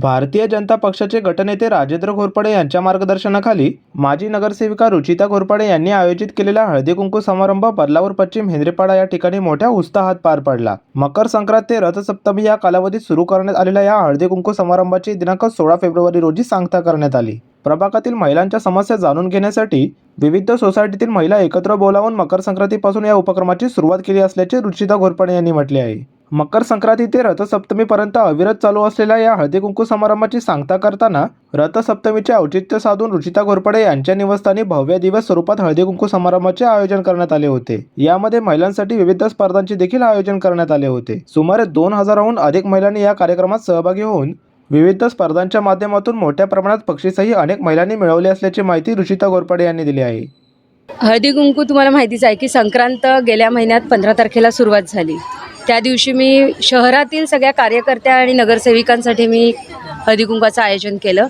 भारतीय जनता पक्षाचे गटनेते राजेंद्र घोरपडे यांच्या मार्गदर्शनाखाली माजी नगरसेविका रुचिता घोरपडे यांनी आयोजित केलेला हळदी कुंकू समारंभ बदलावर पश्चिम हेंद्रेपाडा या ठिकाणी मोठ्या उत्साहात पार पडला. मकर संक्रांत ते रथसप्तमी या कालावधीत सुरू करण्यात आलेल्या या हळदी कुंकू समारंभाची दिनांक सोळा फेब्रुवारी रोजी सांगता करण्यात आली. प्रभागातील महिलांच्या समस्या जाणून घेण्यासाठी विविध सोसायटीतील महिला एकत्र बोलावून मकर संक्रांतीपासून या उपक्रमाची सुरुवात केली असल्याचे रुचिता घोरपडे यांनी म्हटले आहे. मकर संक्रांती ते रथसप्तमीपर्यंत अविरत चालू असलेल्या या हळदी कुंकू समारंभाची सांगता करताना रथसप्तमीचे औचित्य साधून रुचिता घोरपडे यांच्या निवासस्थानी भव्य दिवस स्वरूपात हळदी कुंकू समारंभाचे आयोजन करण्यात आले होते. यामध्ये महिलांसाठी विविध स्पर्धांचे देखील आयोजन करण्यात आले होते. सुमारे दोन हजाराहून अधिक महिलांनी या कार्यक्रमात सहभागी होऊन विविध स्पर्धांच्या माध्यमातून मोठ्या प्रमाणात पक्षीसही अनेक महिलांनी मिळवले असल्याची माहिती रुचिता घोरपडे यांनी दिली आहे. हळदी कुंकू तुम्हाला माहितीच आहे की संक्रांत गेल्या महिन्यात पंधरा तारखेला सुरुवात झाली. त्या दिवशी मी शहरातील सगळ्या कार्यकर्त्या आणि नगरसेविकांसाठी मी हळदीकुंकाचं आयोजन केलं.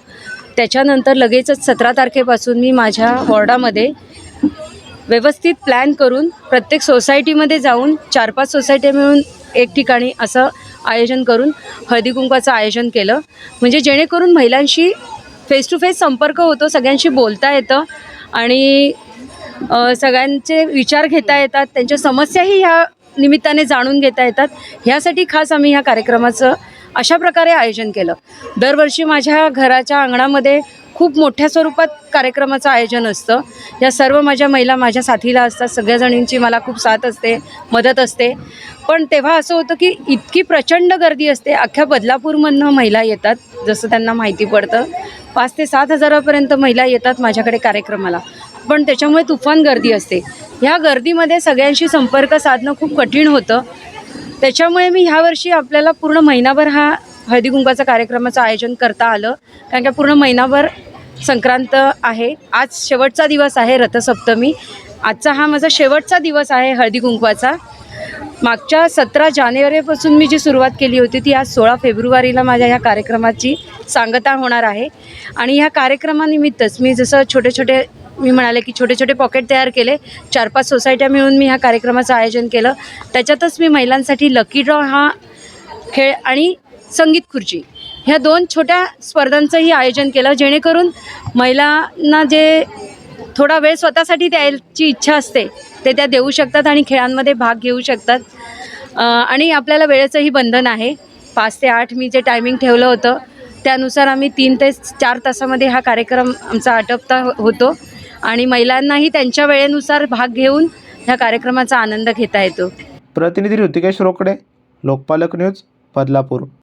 त्याच्यानंतर लगेचच सतरा तारखेपासून मी माझ्या वॉर्डामध्ये व्यवस्थित प्लॅन करून प्रत्येक सोसायटीमध्ये जाऊन चार पाच सोसायटी मिळून एक ठिकाणी असं आयोजन करून हळदीकुंकाचं आयोजन केलं. म्हणजे जेणेकरून महिलांशी फेस टू फेस संपर्क होतो सगळ्यांशी बोलता येतं आणि सगळ्यांचे विचार घेता येतात. त्यांच्या समस्याही ह्या निमित्ताने जाणून घेता येतात. ह्यासाठी खास आम्ही ह्या कार्यक्रमाचं अशा प्रकारे आयोजन केलं. दरवर्षी माझ्या घराच्या अंगणामध्ये खूप मोठ्या स्वरूपात कार्यक्रमाचं आयोजन असतं. या सर्व माझ्या महिला माझ्या साथीला असतात. सगळ्या जणींची मला खूप साथ असते मदत असते. पण तेव्हा असं होतं की इतकी प्रचंड गर्दी असते. अख्ख्या बदलापूरमधनं महिला येतात जसं त्यांना माहिती पडतं. पाच ते सात हजारापर्यंत महिला येतात माझ्याकडे कार्यक्रमाला. पण त्याच्यामुळे तुफान गर्दी असते. ह्या गर्दीमध्ये सगळ्यांशी संपर्क साधणं खूप कठीण होतं. त्याच्यामुळे मी ह्यावर्षी आपल्याला पूर्ण महिनाभर हा हळदीकुंकाचा कार्यक्रमाचं आयोजन करता आलं. कारण का पूर्ण महिनाभर संक्रांत आहे. आज शेवटचा दिवस आहे रथसप्तमी. आजचा हा माझा शेवटचा दिवस आहे हळदी कुंकवाचा मागच्या सतरा जानेवारीपासून मी जी सुरुवात केली होती ती आज सोळा फेब्रुवारीला माझ्या ह्या कार्यक्रमाची सांगता होणार आहे. आणि ह्या कार्यक्रमानिमित्तच मी जसं छोटे छोटे मी म्हणाले की छोटे छोटे पॉकेट तयार केले चार पाच सोसायट्या मिळून मी ह्या कार्यक्रमाचं आयोजन केलं. त्याच्यातच मी महिलांसाठी लकी ड्रॉ हा खेळ आणि संगीत खुर्ची ह्या दोन छोट्या स्पर्धांचंही आयोजन केलं जेणेकरून महिलांना जे थोडा वेळ स्वतःसाठी द्यायची इच्छा असते ते त्या देऊ शकतात आणि खेळांमध्ये भाग घेऊ शकतात. आणि आपल्याला वेळेचंही बंधन आहे. पाच ते आठ मी जे टायमिंग ठेवलं होतं त्यानुसार आम्ही तीन ते चार तासामध्ये हा कार्यक्रम आमचा आटपता हो-, होतो. आणि महिलांनाही त्यांच्या वेळेनुसार भाग घेऊन ह्या कार्यक्रमाचा आनंद घेता येतो. प्रतिनिधी ऋतिकेश रोकडे लोकपालक न्यूज बदलापूर.